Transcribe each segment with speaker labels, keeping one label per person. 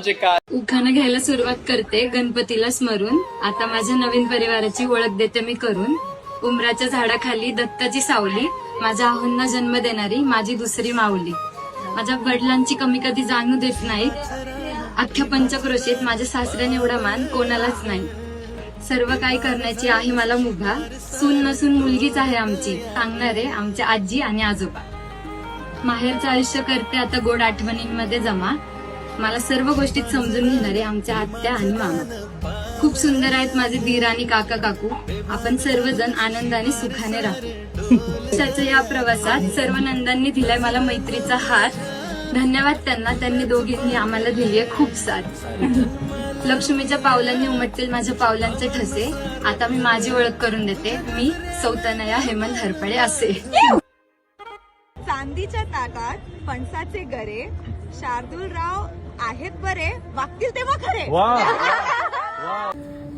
Speaker 1: म्हणजे काय?
Speaker 2: उखाणं घ्यायला सुरुवात करते गणपतीला स्मरून. आता माझ्या नवीन परिवाराची ओळख देते मी करून. उमराच्या झाडाखाली दत्ताची सावली माझ्या आहोंना जन्म देणारी माझी दुसरी माऊली. माझ्या वडिलांची कमी कधी जाणू देत नाहीत. अख्ख्या पंचक्रोशीत माझ्या सासऱ्याने एवढा मान कोणालाच नाही. सर्व काही करण्याची आहे मला मुभा. सून नसून मुलगीच आहे आमची. सांगणारे आमच्या आजी आणि आजोबा. माहेरचं आयुष्य करते आता गोड आठवणींमध्ये जमा. मला सर्व गोष्टीत समजून घेणारे आमच्या आत्या आणि मामा. खूप सुंदर आहेत माझे दीर आणि काका काकू. आपण सर्वजण आनंदाने सुखाने राहू. आयुष्याच्या या प्रवासात सर्व नंदांनी दिलाय मला मैत्रीचा हात. धन्यवाद त्यांना. त्यांनी दोघींनी आम्हाला दिलीये खूप साथ. लक्ष्मीच्या पावलांनी उमटतील माझ्या पावलांचे ठसे. आता मी माझी ओळख करून देते. मी सौतनया हेमंत हरपळे असे.
Speaker 3: चांदीच्या ताटात फणसाचे गरे शार्दूलराव आहेत बरे वागतील तेव्हा खरे.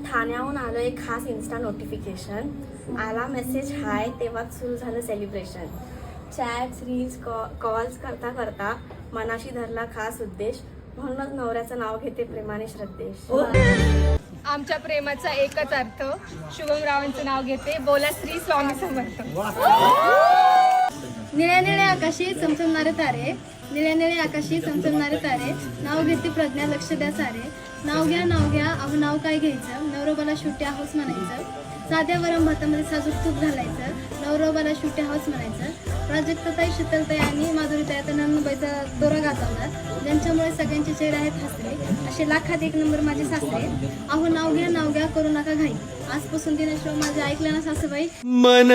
Speaker 4: ठाण्याहून आलं एक खास इन्स्टा नोटिफिकेशन आला मेसेज हाय तेव्हाच सुरू झालं सेलिब्रेशन चॅट्स रील्स कॉल्स करता करता मनाशी धरला खास उद्देश. म्हणूनच नवऱ्याचं नाव घेते प्रेमाने श्रद्धेश.
Speaker 5: आमच्या प्रेमाचा एकच अर्थ शुभम रावांचं नाव घेते बोला श्री स्वामी समर्थ.
Speaker 6: निळ्या निळ्या आकाशी चमचमणारे तारे. निळ्या निळ्या आकाशी चमचमणारे तारे. नाव घेते प्रज्ञा लक्ष द्या सारे. नाव घ्या नाव घ्या. अहो नाव काय घ्यायचं? नवरोबाला शुट्या हाऊस म्हणायचं. साध्या वरम भातामध्ये साजूक तूप घालायचं. नवरोबाला शुट्या हाऊस म्हणायचं. प्राजक्तताई शीतलताई आणि माधुरीताई आता नंदुबाईचा दोरा गाजवला ज्यांच्यामुळे सगळ्यांचे चेहरे आहेत हसरे असे लाखात एक नंबर माझे सासरे. अहो नाव घ्या नाव घ्या करू नका घाई. आजपासून दिनाशिवाय माझे ऐकलं ना सासूबाई?
Speaker 4: मन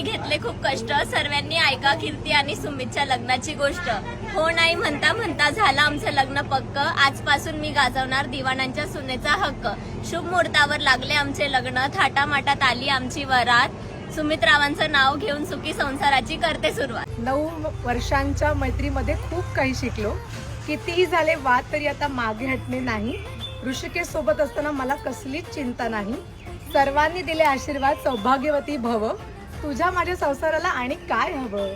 Speaker 4: मी घेतले खूप कष्ट. सर्वांनी ऐका कीर्ती आणि सुमितच्या लग्नाची गोष्ट. हो नाही म्हणता म्हणता झालं आमचं लग्न पक्क. आजपासून मी गाजवणार दिवाणांच्या सुनेचा हक्क. शुभ मुहूर्तावर लागले आमचे लग्न. थाटामाटात आली आमची वरात. सुमित रावांचं नाव घेऊन सुखी संसाराची करते सुरुवात.
Speaker 5: नऊ वर्षांच्या मैत्रीमध्ये खूप काही शिकलो. कितीही झाले वाद तरी आता मागे हटणे नाही. ऋषिकेश सोबत असताना मला कसलीच चिंता नाही. सर्वांनी दिले आशीर्वाद सौभाग्यवती भव. तुझ्या माझ्या संसाराला आणि काय हवं?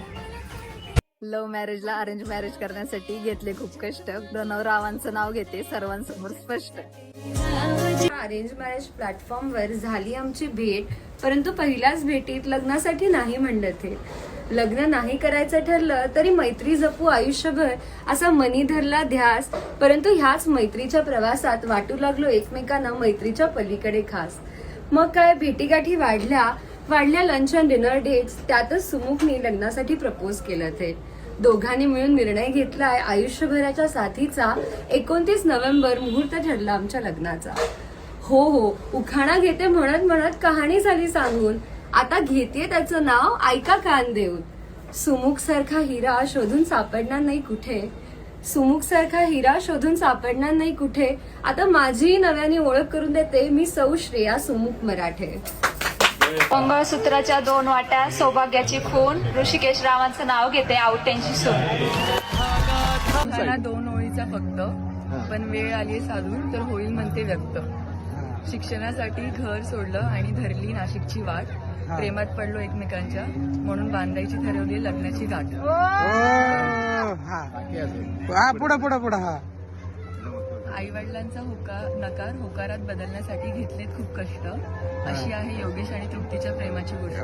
Speaker 7: लव्ह मॅरेजला अरेंज मॅरेज करण्यासाठी घेतले खूप कष्ट. रावांचं नाव घेते सर्वांसमोर स्पष्ट.
Speaker 2: अरेंज मॅरेज प्लॅटफॉर्मवर झाली आमची भेट परंतु पहिल्याच भेटीत लग्नासाठी नाही म्हणलं ते लग्न नाही करायचं ठरलं तरी मैत्री जपू आयुष्यभर असा मनी धरला ध्यास. परंतु ह्याच मैत्रीच्या प्रवासात वाटू लागलो एकमेकांना मैत्रीच्या पलीकडे खास. मग काय भेटीगाठी वाढल्या वाढल्या लंच अँड डिनर डेट्स त्यातच सुमुखने लग्नासाठी प्रपोज केलं ते दोघांनी मिळून निर्णय घेतलाय आयुष्यभराच्या साथीचा एकोणतीस नोव्हेंबर मुहूर्त ठरला आमच्या लग्नाचा. हो हो उखाणा घेते म्हणत म्हणत कहाणी झाली सांगून. आता घेते त्याचं नाव ऐका कान देऊन सुमुख सारखा हिरा शोधून सापडणार नाही कुठे? सुमुख सारखा हिरा शोधून सापडणार नाही कुठे? आता माझीही नव्याने ओळख करून देते मी सौ श्रेया सुमुख मराठे.
Speaker 5: मंगळसूत्राच्या दोन वाट्या सौभाग्याची खून. ऋषिकेश रावांचं नाव घेते आवट्यांची सून.
Speaker 8: मला दोन ओळीचा फक्त. पण वेळ आली साधून तर होईल म्हणते व्यक्त. शिक्षणासाठी घर सोडलं आणि धरली नाशिकची वाट. प्रेमात पडलो एकमेकांच्या. म्हणून बांधायची ठरवली लग्नाची गाठ.
Speaker 1: हा पुढं पुढं पुढं हा.
Speaker 8: आई वडिलांचा होकार नकार होकारात बदलण्यासाठी घेतलेत खूप कष्ट. अशी आहे योगेश आणि तृप्तीच्या प्रेमाची गोष्ट.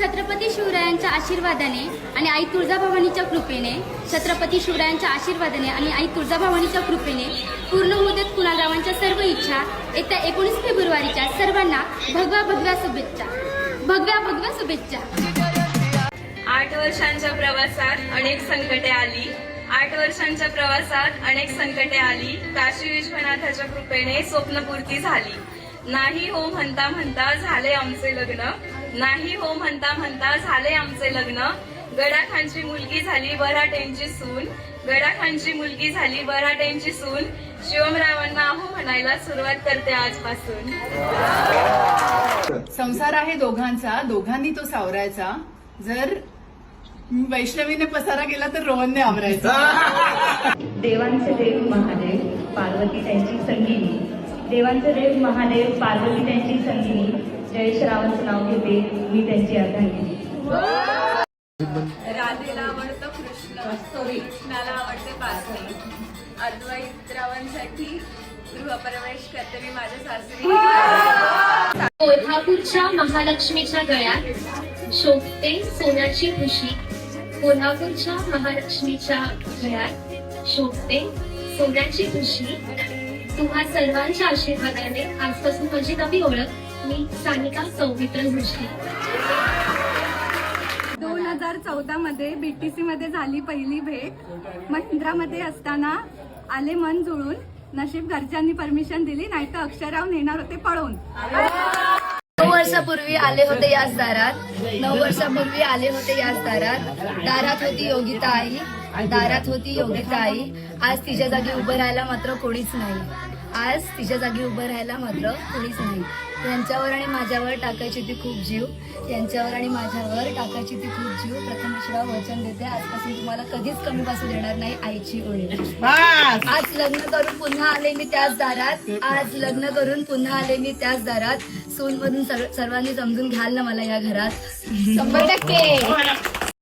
Speaker 6: छत्रपती शिवरायांच्या आशीर्वादाने आणि आई तुळजाभवानीच्या कृपेने छत्रपती शिवरायांच्या आशीर्वादाने आणि आई तुळजाभवानीच्या कृपेने पूर्ण मुदत कुणालरावांच्या सर्व इच्छा येत्या एकोणीस फेब्रुवारीच्या सर्वांना भगव्या भगव्या शुभेच्छा. भगव्या भगव्या शुभेच्छा.
Speaker 5: आठ वर्षांच्या प्रवासात अनेक संकटे आली. आठ वर्षांच्या प्रवासात अनेक संकटे आली. काशी विश्वनाथाच्या कृपेने स्वप्नपूर्ती झाली. नाही हो म्हणता म्हणता झाले आमचे लग्न. नाही हो म्हणता म्हणता झाले आमचे लग्न. गडाखांची मुलगी झाली बराटेंची सून. गडाखांची मुलगी झाली बराटेंची सून. शिवमरावांना अहो म्हणायला सुरुवात करते आजपासून.
Speaker 9: संसार आहे दोघांचा. दोघांनी तो सावरायचा. जर वैष्णवीने पसारा केला तर रोहनने आवरायचा.
Speaker 4: देवांचे देव महादेव पार्वती त्यांची संगिनी. देवांचे देव महादेव पार्वती त्यांची संगिनी. जयेश रावांचं नाव घेते मी त्यांची अर्धांगिनी
Speaker 5: राधेला आवडतं कृष्ण.
Speaker 8: मला आवडते बासरी अद्वैतरावांसाठी गृहप्रवेश करते मी माझ्या सासरी.
Speaker 10: कोल्हापूरच्या महालक्ष्मीच्या गळ्यात शोभते सोन्याची ठुशी कोल्हापूरच्या महालक्ष्मीच्या घरात शोभते. सोन्याची खुशी. तुम्हा सर्वांच्या आशीर्वादाने आजपासून माझी नवी ओळख. मी सानिका सौमित्र जोशी
Speaker 11: दोन हजार चौदा मध्ये बीटीसी मध्ये झाली पहिली भेट. महिंद्रामध्ये असताना आले मन जुळून. नशीब घरच्यांनी परमिशन दिली नाही तर अक्षरराव नेणार होते पळून.
Speaker 7: नऊ वर्षापूर्वी आले होते याच दारात नऊ वर्षापूर्वी आले होते याच दारात दारात होती योगिता आई. दारात होती योगिता आई. आज तिच्या जागी उभं राहायला मात्र कोणीच नाही. आज तिच्या जागी उभं राहायला मात्र कोणीच नाही. यांच्यावर आणि माझ्यावर टाकायची ती खूप जीव. यांच्यावर आणि माझ्यावर टाकायची ती खूप जीव. प्रथमेश्वराव वचन देते. आजपासून तुम्हाला कधीच कमी बसू देणार नाही. आईची ओळख. आज लग्न करून पुन्हा आले मी त्याच दारात. आज लग्न करून पुन्हा आले मी त्याच दारात. सून मधून सर्वांनी समजून घ्याल ना मला या घरात. शंभर टक्के!